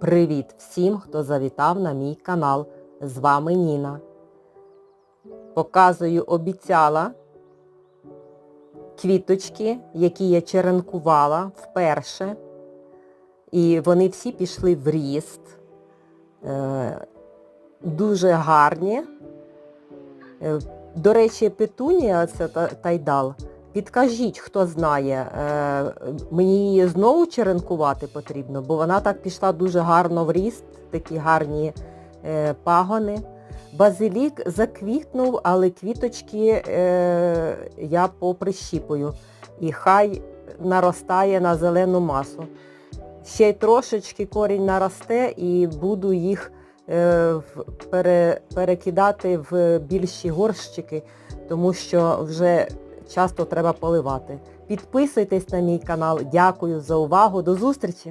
Привіт всім, хто завітав на мій канал. З вами Ніна. Показую, обіцяла квіточки, які я черенкувала вперше. І вони всі пішли в ріст. Е, дуже гарні. Е, До речі, петунія, це тайдал. Підкажіть, хто знає, е, мені її знову черенкувати потрібно, бо вона так пішла дуже гарно в ріст, такі гарні е, пагони. Базилік заквітнув, але квіточки е, я поприщіпую. І хай наростає на зелену масу. Ще й трошечки корінь наросте і буду їх перекидати в більші горщики, тому що вже часто треба поливати. Підписуйтесь на мій канал. Дякую за увагу. До зустрічі!